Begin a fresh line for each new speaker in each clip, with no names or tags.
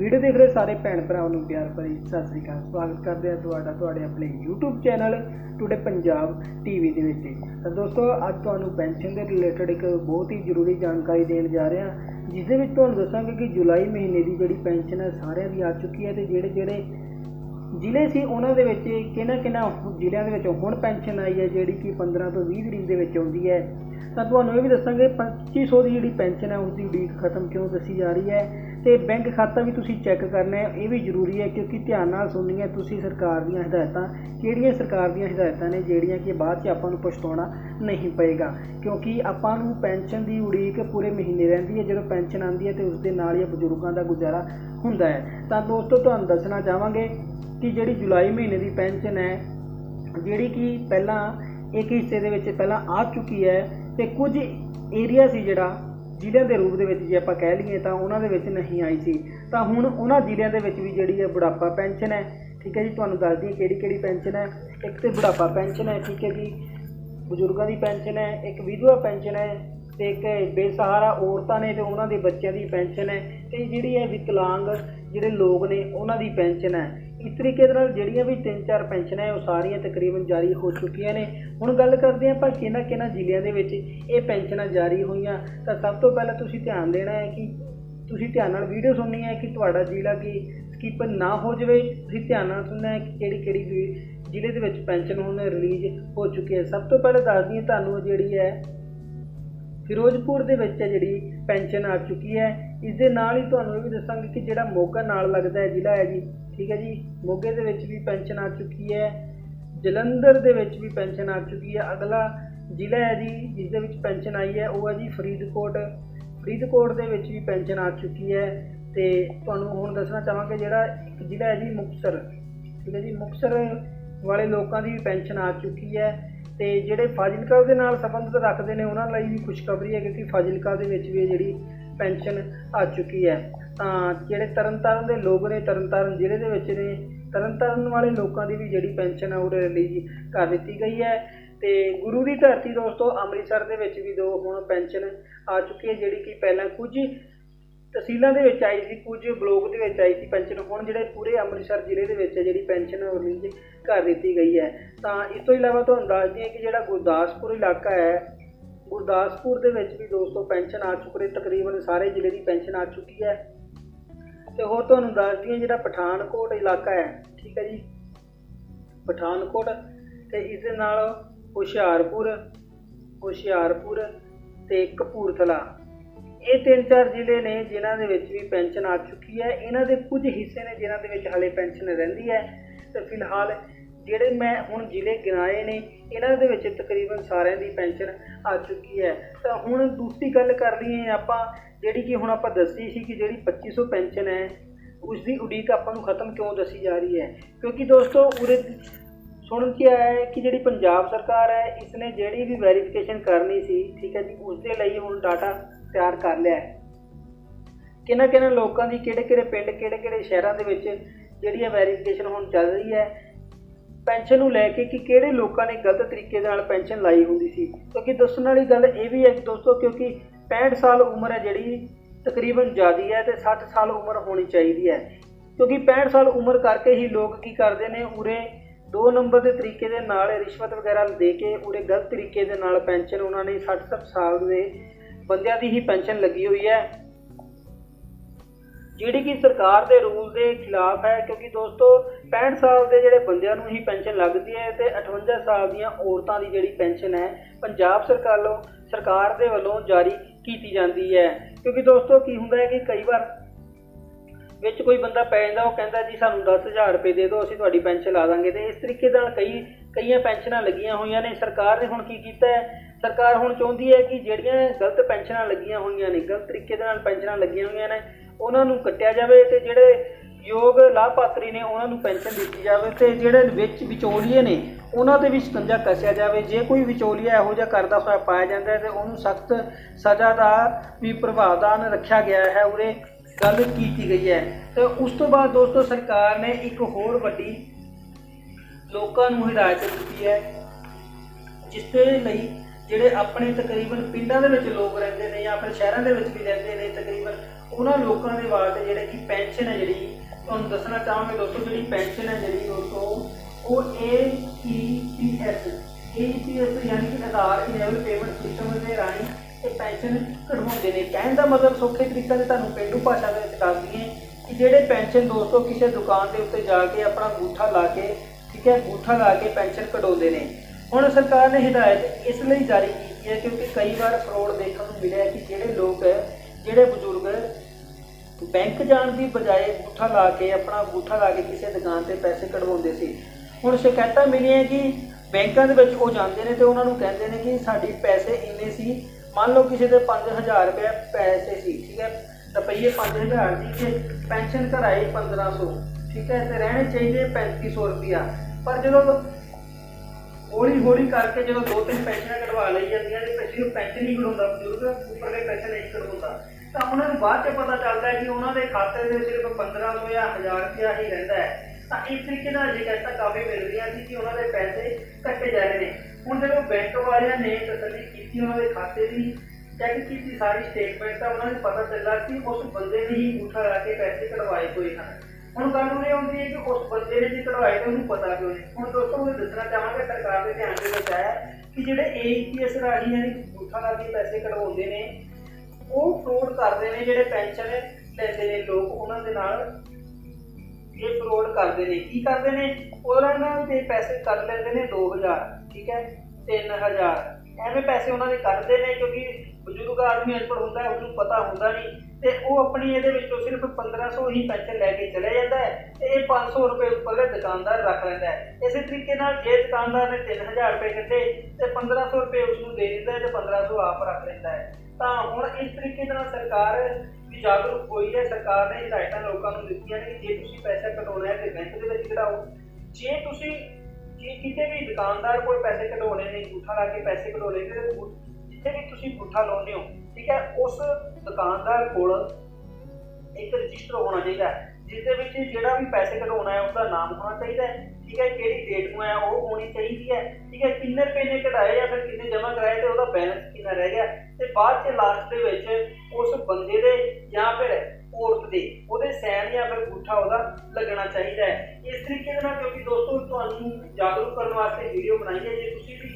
Video ਦੇਖ ਰਹੇ ਸਾਰੇ ਭੈਣ ਭਰਾਵਾਂ ਨੂੰ ਪਿਆਰ ਭਰੀ ਸਤਿ ਸ੍ਰੀ ਅਕਾਲ। ਸਵਾਗਤ ਕਰਦੇ ਹਾਂ ਤੁਹਾਡਾ, ਤੁਹਾਡੇ ਆਪਣੇ YouTube channel today Punjab TV ਦੇ ਵਿੱਚ। ਤਾਂ ਦੋਸਤੋ, ਅੱਜ ਤੁਹਾਨੂੰ ਪੈਨਸ਼ਨ ਦੇ ਰਿਲੇਟਡ ਇੱਕ ਬਹੁਤ ਹੀ ਜ਼ਰੂਰੀ ਜਾਣਕਾਰੀ ਦੇਣ ਜਾ ਰਹੇ ਹਾਂ ਜਿਸ ਦੇ ਵਿੱਚ ਤੁਹਾਨੂੰ ਦੱਸਾਂਗੇ ਕਿ ਜੁਲਾਈ ਮਹੀਨੇ ਦੀ ਜਿਹੜੀ ਪੈਨਸ਼ਨ ਹੈ, ਸਾਰਿਆਂ ਦੀ ਆ ਚੁੱਕੀ ਹੈ ਤੇ ਜਿਹੜੇ ਜਿਹੜੇ ਜ਼ਿਲ੍ਹੇ ਸੀ, ਉਹਨਾਂ ਦੇ ਵਿੱਚ ਕਿਹਨਾਂ ਕਿਹਨਾਂ ਜ਼ਿਲ੍ਹਿਆਂ ਦੇ ਵਿੱਚ ਹੁਣ ਪੈਨਸ਼ਨ ਆਈ ਹੈ, ਜਿਹੜੀ ਕਿ 15 ਤੋਂ 20 ਤਰੀਕ ਦੇ ਵਿੱਚ ਆਉਂਦੀ ਹੈ। ਤਾਂ ਤੁਹਾਨੂੰ ਇਹ ਵੀ ਦੱਸਾਂਗੇ 2500 ਦੀ ਜਿਹੜੀ ਪੈਨਸ਼ਨ ਹੈ ਉਸ ਦੀ ਉਡੀਕ ਖਤਮ ਕਿਉਂ ਦੱਸੀ ਜਾ ਰਹੀ ਹੈ? ਤੇ ਬੈਂਕ ਖਾਤਾ ਵੀ ਤੁਸੀਂ ਚੈੱਕ ਕਰਨਾ ਹੈ, ਇਹ ਵੀ ਜ਼ਰੂਰੀ ਹੈ ਕਿਉਂਕਿ ਧਿਆਨ ਨਾਲ ਸੁਣਨੀ ਹੈ ਤੁਸੀਂ ਸਰਕਾਰ ਦੀਆਂ ਹਦਾਇਤਾਂ, ਕਿਹੜੀਆਂ ਸਰਕਾਰ ਦੀਆਂ ਹਦਾਇਤਾਂ ਨੇ ਜਿਹੜੀਆਂ ਕਿ ਬਾਅਦ 'ਚ ਆਪਾਂ ਨੂੰ ਪਛਤਾਉਣਾ ਨਹੀਂ ਪਏਗਾ। ਕਿਉਂਕਿ ਆਪਾਂ ਨੂੰ ਪੈਨਸ਼ਨ ਦੀ ਉਡੀਕ ਪੂਰੇ ਮਹੀਨੇ ਰਹਿੰਦੀ ਹੈ, ਜਦੋਂ ਪੈਨਸ਼ਨ ਆਉਂਦੀ ਹੈ ਤੇ ਉਸ ਦੇ ਨਾਲ ਹੀ ਬਜ਼ੁਰਗਾਂ ਦਾ ਗੁਜ਼ਾਰਾ ਹੁੰਦਾ ਹੈ। ਤਾਂ ਦੋਸਤੋ, ਤੁਹਾਨੂੰ ਦੱਸਣਾ ਚਾਹਾਂਗੇ ਕਿ ਜਿਹੜੀ ਜੁਲਾਈ ਮਹੀਨੇ ਦੀ ਪੈਨਸ਼ਨ ਹੈ, ਜਿਹੜੀ ਕਿ ਪਹਿਲਾਂ ਇੱਕ ਹਿੱਸੇ ਦੇ ਵਿੱਚ ਪਹਿਲਾਂ ਆ ਚੁੱਕੀ ਹੈ ਤੇ ਕੁਝ ਏਰੀਆ ਸੀ ਜਿਹੜਾ ਜ਼ਿਲ੍ਹਿਆਂ ਦੇ ਰੂਪ ਦੇ ਵਿੱਚ ਜੇ ਆਪਾਂ ਕਹਿ ਲਈਏ ਤਾਂ ਉਹਨਾਂ ਦੇ ਵਿੱਚ ਨਹੀਂ ਆਈ ਸੀ। ਤਾਂ ਹੁਣ ਉਹਨਾਂ ਜ਼ਿਲ੍ਹਿਆਂ ਦੇ ਵਿੱਚ ਵੀ ਜਿਹੜੀ ਹੈ ਬੁਢਾਪਾ ਪੈਨਸ਼ਨ ਹੈ, ਠੀਕ ਹੈ ਜੀ, ਤੁਹਾਨੂੰ ਦੱਸ ਦਈਏ ਕਿਹੜੀ ਕਿਹੜੀ ਪੈਨਸ਼ਨ ਹੈ। ਇੱਕ ਤੇ ਬੁਢਾਪਾ ਪੈਨਸ਼ਨ ਹੈ, ਠੀਕ ਹੈ ਜੀ, ਬਜ਼ੁਰਗਾਂ ਦੀ ਪੈਨਸ਼ਨ ਹੈ, ਇੱਕ ਵਿਧਵਾ ਪੈਨਸ਼ਨ ਹੈ ਤੇ ਇੱਕ ਬੇਸਹਾਰਾ ਔਰਤਾਂ ਨੇ ਤੇ ਉਹਨਾਂ ਦੇ ਬੱਚਿਆਂ ਦੀ ਪੈਨਸ਼ਨ ਹੈ। ਤੇ ਜਿਹੜੀ ਹੈ ਵਿਕਲਾਂਗ ਜਿਹੜੇ ਲੋਕ ਨੇ, ਉਹਨਾਂ ਦੀ ਪੈਨਸ਼ਨ ਹੈ। ਇਸ ਤਰੀਕੇ ਦੇ ਨਾਲ ਜਿਹੜੀਆਂ ਵੀ ਤਿੰਨ ਚਾਰ ਪੈਨਸ਼ਨਾਂ ਹੈ, ਉਹ ਸਾਰੀਆਂ ਤਕਰੀਬਨ ਜਾਰੀ ਹੋ ਚੁੱਕੀਆਂ ਨੇ। ਹੁਣ ਗੱਲ ਕਰਦੇ ਹਾਂ ਆਪਾਂ ਕਿਹਨਾਂ ਕਿਹਨਾਂ ਜ਼ਿਲ੍ਹਿਆਂ ਦੇ ਵਿੱਚ ਇਹ ਪੈਨਸ਼ਨਾਂ ਜਾਰੀ ਹੋਈਆਂ। ਤਾਂ ਸਭ ਤੋਂ ਪਹਿਲਾਂ ਤੁਸੀਂ ਧਿਆਨ ਦੇਣਾ ਹੈ ਕਿ ਤੁਸੀਂ ਧਿਆਨ ਨਾਲ ਵੀਡੀਓ ਸੁਣਨੀ ਹੈ ਕਿ ਤੁਹਾਡਾ ਜ਼ਿਲ੍ਹਾ ਕੀ ਸਕਿਪ ਨਾ ਹੋ ਜਾਵੇ। ਤੁਸੀਂ ਧਿਆਨ ਨਾਲ ਸੁਣਨਾ ਹੈ ਕਿ ਕਿਹੜੀ ਕਿਹੜੀ ਜ਼ਿਲ੍ਹੇ ਦੇ ਵਿੱਚ ਪੈਨਸ਼ਨ ਹੁਣ ਰਿਲੀਜ਼ ਹੋ ਚੁੱਕੀ ਹੈ। ਸਭ ਤੋਂ ਪਹਿਲਾਂ ਦੱਸਦੀ ਹਾਂ ਤੁਹਾਨੂੰ ਜਿਹੜੀ ਹੈ ਫਿਰੋਜ਼ਪੁਰ ਦੇ ਵਿੱਚ ਜਿਹੜੀ ਪੈਨਸ਼ਨ ਆ ਚੁੱਕੀ ਹੈ। ਇਸ ਦੇ ਨਾਲ ਹੀ ਤੁਹਾਨੂੰ ਇਹ ਵੀ ਦੱਸਾਂਗੇ ਕਿ ਜਿਹੜਾ ਮੋਗਾ ਨਾਲ ਲੱਗਦਾ ਹੈ ਜ਼ਿਲ੍ਹਾ ਹੈ ਜੀ, ਠੀਕ ਹੈ ਜੀ, ਮੋਗੇ ਦੇ ਵਿੱਚ ਵੀ ਪੈਨਸ਼ਨ ਆ ਚੁੱਕੀ ਹੈ, ਜਲੰਧਰ ਦੇ ਵਿੱਚ ਵੀ ਪੈਨਸ਼ਨ ਆ ਚੁੱਕੀ ਹੈ, ਅਗਲਾ ਜ਼ਿਲ੍ਹਾ ਹੈ ਜੀ ਜਿਸ ਦੇ ਵਿੱਚ ਪੈਨਸ਼ਨ ਆਈ ਹੈ, ਉਹ ਹੈ ਜੀ ਫਰੀਦਕੋਟ ਫਰੀਦਕੋਟ ਦੇ ਵਿੱਚ ਵੀ ਪੈਨਸ਼ਨ ਆ ਚੁੱਕੀ ਹੈ ਤੇ ਤੁਹਾਨੂੰ ਹੁਣ ਦੱਸਣਾ ਚਾਹਾਂਗੇ ਜਿਹੜਾ ਇੱਕ ਜ਼ਿਲ੍ਹਾ ਹੈ ਜੀ ਮੁਕਤਸਰ, ਠੀਕ ਹੈ ਜੀ, ਮੁਕਤਸਰ ਵਾਲੇ ਲੋਕਾਂ ਦੀ ਵੀ ਪੈਨਸ਼ਨ ਆ ਚੁੱਕੀ ਹੈ ਤੇ ਜਿਹੜੇ ਫਾਜ਼ਿਲਕਾ ਦੇ ਨਾਲ ਸੰਬੰਧਿਤ ਰੱਖਦੇ ਨੇ, ਉਹਨਾਂ ਲਈ ਵੀ ਖੁਸ਼ਖਬਰੀ ਹੈ ਕਿਉਂਕਿ ਫਾਜ਼ਿਲਕਾ ਦੇ ਵਿੱਚ ਵੀ ਜਿਹੜੀ ਪੈਨਸ਼ਨ ਆ ਚੁੱਕੀ ਹੈ। ਤਾਂ ਜਿਹੜੇ ਤਰਨਤਾਰਨ ਦੇ ਲੋਕ ਨੇ, ਤਰਨਤਾਰਨ ਜ਼ਿਲ੍ਹੇ ਦੇ ਵਿੱਚ ਨੇ, ਤਰਨਤਾਰਨ ਵਾਲੇ ਲੋਕਾਂ ਦੀ ਵੀ ਜਿਹੜੀ ਪੈਨਸ਼ਨ ਹੈ ਉਹ ਰਿਲੀਜ਼ ਕਰ ਦਿੱਤੀ ਗਈ ਹੈ। ਤੇ ਗੁਰੂ ਦੀ ਧਰਤੀ ਦੋਸਤੋ, ਅੰਮ੍ਰਿਤਸਰ ਦੇ ਵਿੱਚ ਵੀ ਦੋ ਹੁਣ ਪੈਨਸ਼ਨ ਆ ਚੁੱਕੀ ਹੈ, ਜਿਹੜੀ ਕਿ ਪਹਿਲਾਂ ਕੁਝ ਤਹਿਸੀਲਾਂ ਦੇ ਵਿੱਚ ਆਈ ਸੀ, ਕੁਝ ਬਲੋਕ ਦੇ ਵਿੱਚ ਆਈ ਸੀ ਪੈਨਸ਼ਨ। ਹੁਣ ਜਿਹੜੇ ਪੂਰੇ ਅੰਮ੍ਰਿਤਸਰ ਜ਼ਿਲ੍ਹੇ ਦੇ ਵਿੱਚ ਹੈ ਜਿਹੜੀ ਪੈਨਸ਼ਨ ਰਿਲੀਜ਼ ਕਰ ਦਿੱਤੀ ਗਈ ਹੈ। ਤਾਂ ਇਸ ਤੋਂ ਇਲਾਵਾ ਤੁਹਾਨੂੰ ਦੱਸ ਦਈਏ ਕਿ ਜਿਹੜਾ ਗੁਰਦਾਸਪੁਰ ਇਲਾਕਾ ਹੈ ਗੁਰਦਾਸਪੁਰ ਦੇ ਵਿੱਚ ਵੀ ਦੋਸਤੋ ਪੈਨਸ਼ਨ ਆ ਚੁੱਕੀ ਹੈ, ਤਕਰੀਬਨ ਸਾਰੇ ਜ਼ਿਲ੍ਹੇ ਦੀ ਪੈਨਸ਼ਨ ਆ ਚੁੱਕੀ ਹੈ। ਤੇ ਹੋਰ ਤੁਹਾਨੂੰ ਦੱਸ ਦਈਏ ਜਿਹੜਾ ਪਠਾਨਕੋਟ ਇਲਾਕਾ ਹੈ, ਠੀਕ ਹੈ ਜੀ? ਪਠਾਨਕੋਟ ਤੇ ਇਸ ਦੇ ਨਾਲ ਹੁਸ਼ਿਆਰਪੁਰ ਹੁਸ਼ਿਆਰਪੁਰ ਤੇ ਕਪੂਰਥਲਾ। ਇਹ ਤਿੰਨ ਚਾਰ ਜ਼ਿਲ੍ਹੇ ਨੇ ਜਿਨ੍ਹਾਂ ਦੇ ਵਿੱਚ ਵੀ ਪੈਨਸ਼ਨ ਆ ਚੁੱਕੀ ਹੈ। ਇਹਨਾਂ ਦੇ ਕੁਝ ਹਿੱਸੇ ਨੇ ਜਿਨ੍ਹਾਂ ਦੇ ਵਿੱਚ ਹਲੇ ਪੈਨਸ਼ਨ ਰਹਿੰਦੀ ਹੈ। ਤੇ ਫਿਲਹਾਲ ਜਿਹੜੇ ਮੈਂ ਹੁਣ ਜ਼ਿਲ੍ਹੇ ਗਿਣਾਏ ਨੇ, ਇਹਨਾਂ ਦੇ ਵਿੱਚ ਤਕਰੀਬਨ ਸਾਰਿਆਂ ਦੀ ਪੈਨਸ਼ਨ ਆ ਚੁੱਕੀ ਹੈ। ਤਾਂ ਹੁਣ ਦੂਸਰੀ ਗੱਲ ਕਰ ਲਈਏ ਆਪਾਂ ਜਿਹੜੀ ਕਿ ਹੁਣ ਆਪਾਂ ਦੱਸੀ ਸੀ ਕਿ ਜਿਹੜੀ 2500 ਪੈਨਸ਼ਨ ਹੈ ਉਸ ਦੀ ਉਡੀਕ ਆਪਾਂ ਨੂੰ ਖਤਮ ਕਿਉਂ ਦੱਸੀ ਜਾ ਰਹੀ ਹੈ? ਕਿਉਂਕਿ ਦੋਸਤੋ, ਉਰੇ ਸੁਣ ਕੇ ਆਇਆ ਹੈ ਕਿ ਜਿਹੜੀ ਪੰਜਾਬ ਸਰਕਾਰ ਹੈ, ਇਸਨੇ ਜਿਹੜੀ ਵੀ ਵੈਰੀਫਿਕੇਸ਼ਨ ਕਰਨੀ ਸੀ, ਠੀਕ ਹੈ ਜੀ ਉਸ ਦੇ ਲਈ ਹੁਣ ਡਾਟਾ ਤਿਆਰ ਕਰ ਲਿਆ ਹੈ। ਕਿਹਨਾਂ ਕਿਹਨਾਂ ਲੋਕਾਂ ਦੀ ਕਿਹੜੇ ਕਿਹੜੇ ਪਿੰਡ ਕਿਹੜੇ ਕਿਹੜੇ ਸ਼ਹਿਰਾਂ ਦੇ ਵਿੱਚ ਜਿਹੜੀ ਹੈ ਵੈਰੀਫਿਕੇਸ਼ਨ ਹੁਣ ਚੱਲ ਰਹੀ ਹੈ ਪੈਨਸ਼ਨ ਨੂੰ ਲੈ ਕੇ ਕਿ ਕਿਹੜੇ ਲੋਕਾਂ ਨੇ ਗਲਤ ਤਰੀਕੇ ਦੇ ਨਾਲ ਪੈਨਸ਼ਨ ਲਾਈ ਹੁੰਦੀ ਸੀ। ਕਿਉਂਕਿ ਦੱਸਣ ਵਾਲੀ ਗੱਲ ਇਹ ਵੀ ਹੈ ਕਿ ਦੋਸਤੋ, ਕਿਉਂਕਿ 65 ਸਾਲ ਉਮਰ ਹੈ ਜਿਹੜੀ, ਤਕਰੀਬਨ ਜ਼ਿਆਦੀ ਹੈ ਤੇ 60 ਸਾਲ ਉਮਰ ਹੋਣੀ ਚਾਹੀਦੀ ਹੈ। ਕਿਉਂਕਿ 65 ਸਾਲ ਉਮਰ ਕਰਕੇ ਹੀ ਲੋਕ ਕੀ ਕਰਦੇ ਨੇ, ਉਰੇ ਦੋ ਨੰਬਰ ਦੇ ਤਰੀਕੇ ਦੇ ਨਾਲ ਰਿਸ਼ਵਤ ਵਗੈਰਾ ਦੇ ਕੇ, ਉਰੇ ਗਲਤ ਤਰੀਕੇ ਦੇ ਨਾਲ ਪੈਨਸ਼ਨ ਉਹਨਾਂ ਨੇ 60 60 ਸਾਲ ਦੇ ਬੰਦਿਆਂ ਦੀ ਹੀ ਪੈਨਸ਼ਨ ਲੱਗੀ ਹੋਈ ਹੈ। ਜਿਹੜੀ ਕਿ ਸਰਕਾਰ ਦੇ ਰੂਲ ਦੇ ਖਿਲਾਫ ਹੈ, ਕਿਉਂਕਿ ਦੋਸਤੋ 65 ਸਾਲ ਦੇ ਜਿਹੜੇ ਬੰਦਿਆਂ ਨੂੰ ਹੀ ਪੈਨਸ਼ਨ ਲੱਗਦੀ ਹੈ ਤੇ 58 ਸਾਲ ਦੀਆਂ ਔਰਤਾਂ ਦੀ ਜਿਹੜੀ ਪੈਨਸ਼ਨ ਹੈ, ਪੰਜਾਬ ਸਰਕਾਰ ਵੱਲੋਂ, ਸਰਕਾਰ ਦੇ ਵੱਲੋਂ ਜਾਰੀ ਕੀਤੀ ਜਾਂਦੀ ਹੈ। ਕਿਉਂਕਿ ਦੋਸਤੋ ਕੀ ਹੁੰਦਾ ਹੈ ਕਿ ਕਈ ਵਾਰ ਵਿੱਚ ਕੋਈ ਬੰਦਾ ਪੈ ਜਾਂਦਾ, ਉਹ ਕਹਿੰਦਾ, ਜੀ ਸਾਨੂੰ 10000 ਰੁਪਏ ਦੇ ਦਿਓ, ਅਸੀਂ ਤੁਹਾਡੀ ਪੈਨਸ਼ਨ ਲਾ ਦਾਂਗੇ। ਤੇ ਇਸ ਤਰੀਕੇ ਨਾਲ ਕਈ, ਕਈਆਂ ਪੈਨਸ਼ਨਾਂ ਲੱਗੀਆਂ ਹੋਈਆਂ ਨੇ। ਸਰਕਾਰ ਨੇ ਹੁਣ ਕੀ ਕੀਤਾ ਹੈ? ਸਰਕਾਰ ਹੁਣ ਚਾਹੁੰਦੀ ਹੈ ਕਿ ਜਿਹੜੀਆਂ ਗਲਤ ਪੈਨਸ਼ਨਾਂ ਲੱਗੀਆਂ ਹੋਈਆਂ ਨੇ, ਗਲਤ ਤਰੀਕੇ ਦੇ ਨਾਲ ਪੈਨਸ਼ਨਾਂ ਲੱਗੀਆਂ ਹੋਈਆਂ ਨੇ ਉਹਨਾਂ ਨੂੰ ਕੱਟਿਆ ਜਾਵੇ ਤੇ ਜਿਹੜੇ ਯੋਗ ਲਾਭਪਾਤਰੀ ਨੇ ਉਹਨਾਂ ਨੂੰ ਪੈਨਸ਼ਨ ਦਿੱਤੀ ਜਾਵੇ ਤੇ ਜਿਹੜੇ ਵਿੱਚ ਵਿਚੋਲੀਏ ਨੇ, ਉਹਨਾਂ ਤੇ ਵੀ ਸ਼ਿਕੰਜਾ ਕੱਸਿਆ ਜਾਵੇ। ਜੇ ਕੋਈ ਵਿਚੋਲੀਆ ਇਹੋ ਜਿਹਾ ਕਰਦਾ ਹੋਇਆ ਪਾਇਆ ਜਾਂਦਾ ਹੈ ਤੇ ਉਹਨੂੰ ਸਖਤ ਸਜ਼ਾ ਦਾ ਵੀ ਪ੍ਰਾਵਧਾਨ ਰੱਖਿਆ ਗਿਆ ਹੈ, ਉਰੇ ਗੱਲ ਕੀਤੀ ਗਈ ਹੈ। ਤੇ ਉਸ ਤੋਂ ਬਾਅਦ ਦੋਸਤੋ, ਸਰਕਾਰ ਨੇ ਇੱਕ ਹੋਰ ਵੱਡੀ ਲੋਕਾਂ ਨੂੰ ਹਦਾਇਤ ਦਿੱਤੀ ਹੈ, ਜਿਸ ਦੇ ਲਈ ਜਿਹੜੇ ਆਪਣੇ ਤਕਰੀਬਨ ਪਿੰਡਾਂ ਦੇ ਵਿੱਚ ਲੋਕ ਰਹਿੰਦੇ ਨੇ ਜਾਂ ਆਪਣੇ ਸ਼ਹਿਰਾਂ ਦੇ ਵਿੱਚ ਵੀ ਰਹਿੰਦੇ ਨੇ, ਤਕਰੀਬਨ ਉਹਨਾਂ ਲੋਕਾਂ ਦੇ ਵਾਸਤੇ ਜਿਹੜੇ ਕਿ ਪੈਨਸ਼ਨ ਹੈ ਜਿਹੜੀ, ਤੁਹਾਨੂੰ ਦੱਸਣਾ ਚਾਹਾਂਗੇ ਦੋਸਤੋ, ਜਿਹੜੀ ਪੈਨਸ਼ਨ ਹੈ ਜਿਹੜੀ ਦੋਸਤੋ, ਉਹ AEPS AEPS ਯਾਨੀ ਕਿ ਆਧਾਰ ਇਨੇਬਲ ਪੇਮੈਂਟ ਸਿਸਟਮ ਦੇ ਰਾਹੀਂ ਇਹ ਪੈਨਸ਼ਨ ਕਢਵਾਉਂਦੇ ਨੇ। ਕਹਿਣ ਦਾ ਮਤਲਬ ਸੌਖੇ ਤਰੀਕੇ ਨਾਲ ਤੁਹਾਨੂੰ ਪੇਂਡੂ ਭਾਸ਼ਾ ਦੇ ਵਿੱਚ ਦੱਸ ਦਈਏ ਕਿ ਜਿਹੜੇ ਪੈਨਸ਼ਨ ਦੋਸਤੋ ਕਿਸੇ ਦੁਕਾਨ ਦੇ ਉੱਤੇ ਜਾ ਕੇ ਆਪਣਾ ਗੂਠਾ ਲਾ ਕੇ, ਠੀਕ ਹੈ ਗੂਠਾ ਲਾ ਕੇ ਪੈਨਸ਼ਨ ਕਢਾਉਂਦੇ ਨੇ। ਹੁਣ ਸਰਕਾਰ ਨੇ ਹਦਾਇਤ ਇਸ ਲਈ ਜਾਰੀ ਕੀਤੀ ਹੈ ਕਿਉਂਕਿ ਕਈ ਵਾਰ ਫਰੋਡ ਦੇਖਣ ਨੂੰ ਮਿਲਿਆ ਕਿ ਜਿਹੜੇ ਲੋਕ ਜਿਹੜੇ ਬਜ਼ੁਰਗ ਬੈਂਕ ਜਾਣ ਦੀ ਬਜਾਏ ਅੰਗੂਠਾ ਲਾ ਕੇ, ਆਪਣਾ ਅੰਗੂਠਾ ਲਾ ਕੇ ਕਿਸੇ ਦੁਕਾਨ ਤੇ ਪੈਸੇ ਕਢਵਾਉਂਦੇ ਸੀ, ਹੁਣ ਸ਼ਿਕਾਇਤਾਂ ਮਿਲੀਆਂ ਕਿ ਬੈਂਕਾਂ ਦੇ ਵਿੱਚ ਉਹ ਜਾਂਦੇ ਨੇ ਤੇ ਉਹਨਾਂ ਨੂੰ ਕਹਿੰਦੇ ਨੇ ਕਿ ਸਾਡੀ ਪੈਸੇ ਇੰਨੇ ਸੀ, ਮੰਨ ਲਓ ਕਿਸੇ ਦੇ 5000 ਰੁਪਏ ਪੈਸੇ ਸੀ, ਠੀਕ ਹੈ, ਰੁਪਈਏ 5000 ਦੀ ਤੇ ਪੈਨਸ਼ਨ ਕਰਾਈ 1500 ਠੀਕ ਹੈ, ਤੇ ਰਹਿਣੇ ਚਾਹੀਦੇ 3500 ਰੁਪਿਆ ਪਰ ਜਦੋਂ ਹੌਲੀ ਹੌਲੀ ਕਰਕੇ ਜਦੋਂ ਦੋ ਤਿੰਨ ਪੈਨਸ਼ਨਾਂ ਕਢਵਾ ਲਈ ਜਾਂਦੀਆਂ ਨੇ ਪੈਸੇ ਨੂੰ ਪੈਨਸ਼ਨ ਹੀ ਕਢਾਉਂਦਾ ਬਜ਼ੁਰਗ ਉੱਪਰਲੇ ਪੈਸੇ ਨਹੀਂ ਕਢਾਉਂਦਾ ਤਾਂ ਉਹਨਾਂ ਨੂੰ ਬਾਅਦ ਚ ਪਤਾ ਚੱਲਦਾ ਹੈ ਕਿ ਉਹਨਾਂ ਦੇ ਖਾਤੇ ਦੇ ਸਿਰਫ 1500 ਜਾਂ 1000 ਰੁਪਇਆ ਹੀ ਰਹਿੰਦਾ ਹੈ। ਤਾਂ ਇਸ ਤਰੀਕੇ ਨਾਲ ਸ਼ਿਕਾਇਤਾਂ ਕਾਫੀ ਮਿਲ ਰਹੀਆਂ ਸੀ ਕਿ ਉਹਨਾਂ ਦੇ ਪੈਸੇ ਕੱਟੇ ਜਾ ਰਹੇ ਨੇ। ਹੁਣ ਜਦੋਂ ਬੈਂਕ ਵਾਲਿਆਂ ਨੇ ਤਸੱਲੀ ਕੀਤੀ ਉਹਨਾਂ ਦੇ ਖਾਤੇ ਦੀ ਚੈੱਕ ਕੀਤੀ ਸਾਰੀ ਸਟੇਟਮੈਂਟ ਤਾਂ ਉਹਨਾਂ ਨੂੰ ਪਤਾ ਚੱਲਾ ਕਿ ਉਸ ਬੰਦੇ ਨੇ ਹੀ ਅੰਗੂਠਾ ਲਾ ਕੇ ਪੈਸੇ ਕਢਵਾਏ ਹੋਏ ਹਨ। ਹੁਣ ਗੱਲ ਇਹ ਹੁੰਦੀ ਹੈ ਕਿ ਉਸ ਬੰਦੇ ਨੇ ਜੀ ਕਢਵਾਏ ਤਾਂ ਉਹਨੂੰ ਪਤਾ ਕਿਉਂ ਨਹੀਂ। ਹੁਣ ਦੋਸਤੋ, ਮੈਂ ਦੱਸਣਾ ਚਾਹਾਂਗਾ, ਸਰਕਾਰ ਦੇ ਧਿਆਨ ਦੇ ਵਿੱਚ ਆਇਆ ਕਿ ਜਿਹੜੇ ਏਪੀਐਸ ਰਾਹੀਂ ਯਾਨੀ ਅੰਗੂਠਾ ਰਾਹੀਂ ਕੇ ਪੈਸੇ ਕਢਵਾਉਂਦੇ ਨੇ, ਉਹ ਫਰੋਡ ਕਰਦੇ ਨੇ, ਜਿਹੜੇ ਪੈਨਸ਼ਨ ਲੈਂਦੇ ਨੇ ਲੋਕ, ਉਹਨਾਂ ਦੇ ਨਾਲ ਇਹ ਫਰੋਡ ਕਰਦੇ ਨੇ। ਕੀ ਕਰਦੇ ਨੇ? ਉਹਨਾਂ ਨਾਲ ਤੇ ਪੈਸੇ ਕੱਢ ਲੈਂਦੇ ਨੇ 2000 ਠੀਕ ਹੈ? 3000 ਐਵੇਂ ਪੈਸੇ ਉਹਨਾਂ ਦੇ ਕੱਢਦੇ ਨੇ ਕਿਉਂਕਿ ਬਜ਼ੁਰਗ ਆਦਮੀ ਅਨਪੜ੍ਹ ਹੁੰਦਾ ਹੈ, ਉਹਨੂੰ ਪਤਾ ਹੁੰਦਾ ਨਹੀਂ। ਤੇ ਉਹ ਆਪਣੀ ਇਹਦੇ ਵਿੱਚੋਂ ਸਿਰਫ 1500 ਹੀ ਪੈਨਸ਼ਨ ਲੈ ਕੇ ਚਲੇ ਜਾਂਦਾ ਹੈ ਤੇ ਇਹ 500 ਰੁਪਏ ਉੱਪਰ ਦੁਕਾਨਦਾਰ ਰੱਖ ਲੈਂਦਾ ਹੈ। ਇਸੇ ਤਰੀਕੇ ਨਾਲ ਜੇ ਦੁਕਾਨਦਾਰ ਨੇ 3000 ਰੁਪਏ ਕੱਢੇ ਤੇ 1500 ਰੁਪਏ ਉਸ ਨੂੰ ਦੇ ਦਿੰਦਾ ਹੈ ਤੇ 1500 ਆਪ ਰੱਖ ਲੈਂਦਾ ਹੈ। ਤਾਂ ਹੁਣ ਇਸ ਤਰੀਕੇ ਦੇ ਨਾਲ ਸਰਕਾਰ ਵੀ ਜਾਗਰੂਕ ਹੋਈ ਹੈ। ਸਰਕਾਰ ਨੇ ਹਦਾਇਤਾਂ ਲੋਕਾਂ ਨੂੰ ਦਿੱਤੀਆਂ ਨੇ ਕਿ ਜੇ ਤੁਸੀਂ ਪੈਸਾ ਕਢਾਉਣਾ ਹੈ ਤੇ ਬੈਂਕ ਦੇ ਵਿੱਚ ਕਢਾਓ। ਜੇ ਤੁਸੀਂ ਜੇ ਕਿਤੇ ਵੀ ਦੁਕਾਨਦਾਰ ਕੋਲ ਪੈਸੇ ਕਢਾਉਣੇ ਨੇ ਅੰਗੂਠਾ ਲਾ ਕੇ ਪੈਸੇ ਕਢਾਉਣੇ ਨੇ, ਤੇ ਉਹ- ਜਿੱਥੇ ਵੀ ਤੁਸੀਂ ਅੰਗੂਠਾ ਲਾਉਂਦੇ ਹੋ ਠੀਕ ਹੈ ਉਸ ਦੁਕਾਨਦਾਰ ਕੋਲ ਇੱਕ ਰਜਿਸਟਰ ਹੋਣਾ ਚਾਹੀਦਾ ਹੈ, ਜਿਸ ਦੇ ਵਿੱਚ ਜਿਹੜਾ ਵੀ ਪੈਸੇ ਕਢਾਉਣਾ ਹੈ ਉਹਦਾ ਨਾਮ ਹੋਣਾ ਚਾਹੀਦਾ ਹੈ ਠੀਕ ਹੈ ਕਿਹੜੀ ਡੇਟ ਨੂੰ ਹੈ ਉਹ ਹੋਣੀ ਚਾਹੀਦੀ ਹੈ ਠੀਕ ਹੈ ਕਿੰਨੇ ਰੁਪਏ ਨੇ ਕਢਾਏ ਜਾਂ ਫਿਰ ਕਿੰਨੇ ਜਮ੍ਹਾਂ ਕਰਾਏ ਤੇ ਉਹਦਾ ਬੈਲੈਂਸ ਕਿੰਨਾ ਰਹਿ ਗਿਆ ਤੇ ਬਾਅਦ ਚ ਲਾਸਟ ਦੇ ਵਿੱਚ ਉਸ ਬੰਦੇ ਦੇ ਜਾਂ ਫਿਰ ਔਰਤ ਦੇ ਉਹਦੇ ਸੈਨ ਜਾਂ ਫਿਰ ਅੰਗੂਠਾ ਉਹਦਾ ਲੱਗਣਾ ਚਾਹੀਦਾ ਹੈ। ਇਸ ਤਰੀਕੇ ਦੇ ਨਾਲ ਕਿਉਂਕਿ ਦੋਸਤੋ ਤੁਹਾਨੂੰ ਜਾਗਰੂਕ ਕਰਨ ਵਾਸਤੇ ਵੀਡੀਓ ਬਣਾਈ ਹੈ ਜੇ ਤੁਸੀਂ ਵੀ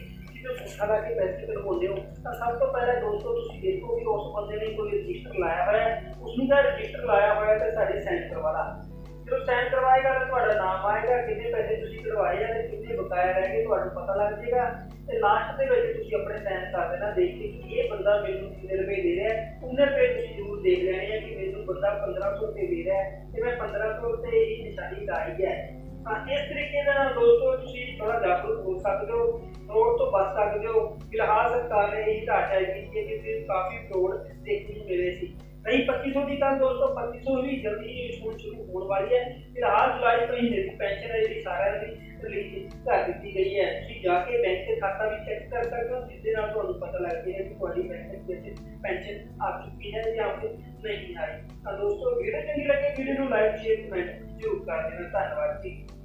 ਕਿਸੇ ਨੂੰ ਅੰਗੂਠਾ ਲਾ ਹੋ ਤਾਂ ਸਭ ਤੋਂ ਪਹਿਲਾਂ ਦੋਸਤੋ ਤੁਸੀਂ ਦੇਖੋ ਕਿ ਉਸ ਬੰਦੇ ਨੇ ਕੋਈ ਰਜਿਸਟਰ ਲਾਇਆ ਹੋਇਆ ਹੈ। ਉਸ ਦਾ ਰਜਿਸਟਰ ਲਾਇਆ ਹੋਇਆ ਤੇ ਸਾਡੇ ਸਾਈਨ ਕਰਵਾ ਜਦੋਂ ਸਾਈਨ ਕਰਵਾਏਗਾ, ਤਾਂ ਤੁਹਾਡਾ ਨਾਮ ਆਏਗਾ, ਕਿੰਨੇ ਪੈਸੇ ਤੁਸੀਂ ਕਢਵਾਏ ਆ ਤੇ ਕਿੰਨੇ ਬਕਾਇਆ ਰਹਿ ਗਏ ਤੁਹਾਨੂੰ ਪਤਾ ਲੱਗ ਜਾਏਗਾ। ਤੇ ਲਾਸਟ ਦੇ ਵਿੱਚ ਤੁਸੀਂ ਆਪਣੇ ਸਾਈਨ ਕਰ ਦੇਣਾ, ਦੇਖ ਕੇ ਕਿ ਇਹ ਬੰਦਾ ਮੈਨੂੰ ਕਿੰਨੇ ਰੁਪਏ ਦੇ ਰਿਹਾ ਹੈ ਉਹਨੇ ਰੁਪਏ ਤੁਸੀਂ ਜ਼ਰੂਰ ਦੇਖ ਲੈਣੇ ਆ ਕਿ ਮੈਨੂੰ ਬੰਦਾ 1500 ਰੁਪਏ ਦੇ ਰਿਹਾ ਹੈ। ਤੇ ਮੈਂ 1500 ਰੁਪਏ ਹੀ ਨਿਸ਼ਾਨੀ ਲਾਈ ਹੈ। ਤਾਂ ਇਸ ਤਰੀਕੇ ਦੇ ਨਾਲ ਦੋਸਤੋ ਤੁਸੀਂ ਥੋੜਾ ਜਾਗਰੂਕ ਹੋ ਸਕਦੇ ਹੋ ਫਰੋਡ ਤੋਂ ਬਚ ਸਕਦੇ ਹੋ। ਫਿਲਹਾਲ ਸਰਕਾਰ ਨੇ ਇਹ ਘਾਟਾ ਕੀਤੀ ਹੈ ਕਿ ਫਿਰ ਕਾਫੀ ਫਰੋਡ ਦੇਖਣ ਨੂੰ ਮਿਲੇ ਸੀ। ਰਹੀ 2500 ਦੀ ਗੱਲ ਦੋਸਤੋ 2500 ਵੀ ਜਲਦੀ ਹੀ ਸਕੂਲ ਸ਼ੁਰੂ ਹੋਣ ਵਾਲੀ ਹੈ। ਫਿਲਹਾਲ ਜੁਲਾਈ ਤੋਂ ਮਹੀਨੇ ਦੀ ਪੈਨਸ਼ਨ ਹੈ ਜਿਹੜੀ ਸਾਰਿਆਂ ਦੀ ਰਿਲੀਜ਼ ਕਰ ਦਿੱਤੀ ਗਈ ਹੈ। ਤੁਸੀਂ ਜਾ ਕੇ ਬੈਂਕ ਦੇ ਖਾਤਾ ਵੀ ਚੈੱਕ ਦੇ ਨਾਲ ਤੁਹਾਨੂੰ ਪਤਾ ਲੱਗ ਜਾਏਗਾ ਕਿ ਤੁਹਾਡੀ ਬੈਂਕ ਵਿੱਚ ਪੈਨਸ਼ਨ ਨਹੀਂ ਆਈ। ਤਾਂ ਦੋਸਤੋ ਵੀਡੀਓ ਚੰਗੀ ਲੱਗੇ ਵੀਡੀਓ ਨੂੰ ਲਾਈਕ ਸ਼ੇਅਰ ਕਮੈਂਟ ਜ਼ਰੂਰ ਕਰ ਦੇਣਾ। ਧੰਨਵਾਦ ਜੀ।